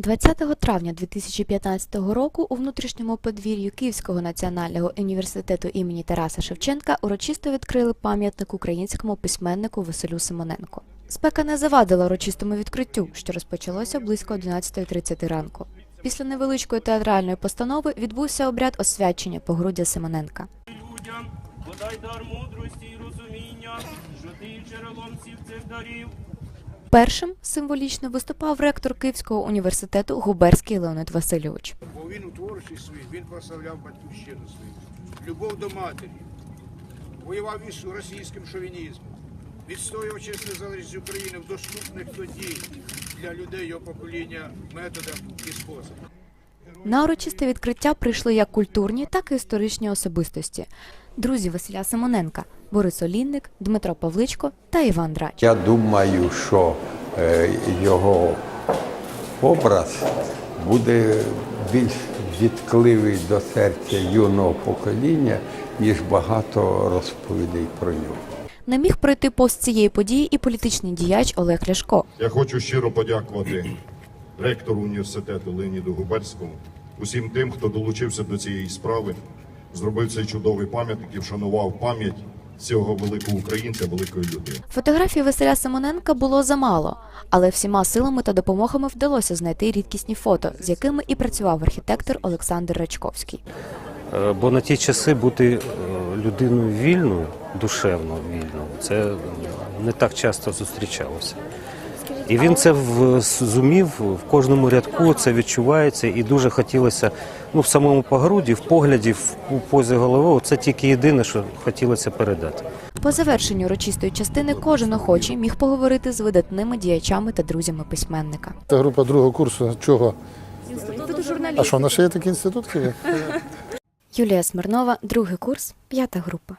20 травня 2015 року у внутрішньому подвір'ю Київського національного університету імені Тараса Шевченка урочисто відкрили пам'ятник українському письменнику Василю Симоненко. Спека не завадила урочистому відкриттю, що розпочалося близько 11.30 ранку. Після невеличкої театральної постанови відбувся обряд освячення погруддя Симоненка. людям, подай дар мудрості і розуміння, що ти джерелом всіх цих дарів. Першим символічно виступав ректор Київського університету Губерський Леонид Васильович. Бо він у творчості своїй, він прославляв батьківщину свою, любов до матері, воював із російським шовінізмом, відстоював чесну залежність України в доступних тоді для людей його покоління методах і способах. На урочисте відкриття прийшли як культурні, так і історичні особистості. Друзі Василя Симоненка, Борис Олінник, Дмитро Павличко та Іван Драч. Я думаю, що е, його образ буде більш відкливий до серця юного покоління, ніж багато розповідей про нього. Не міг пройти повз цієї події і політичний діяч Олег Ляшко. Я хочу щиро подякувати ректору університету Леоніду Губерському, усім тим, хто долучився до цієї справи, зробив цей чудовий пам'ятник і вшанував пам'ять цього великого українця, великої людини. Фотографій Василя Симоненка було замало, але всіма силами та допомогами вдалося знайти рідкісні фото, з якими і працював архітектор Олександр Рачковський. Е, Бо на ті часи бути е, людиною вільною, душевно вільною, це не так часто зустрічалося. І він це в- зумів в кожному рядку, це відчувається, і дуже хотілося ну, в самому погруді, в погляді, в у позі голови. Це тільки єдине, що хотілося передати. По завершенню урочистої частини кожен охочий міг поговорити з видатними діячами та друзями письменника. Це група другого курсу чого? Інституту журналістики. А що, в нас ще є такий інститут? Юлія Смирнова, другий курс, п'ята група.